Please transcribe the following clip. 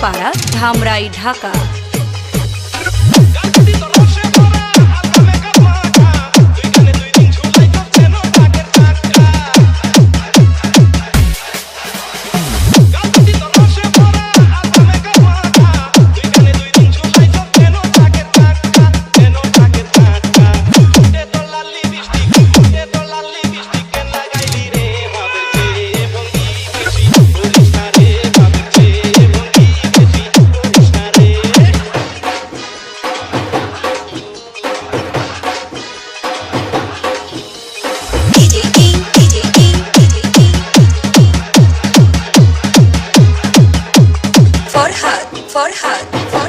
Para Dhamrai Dhaka. What?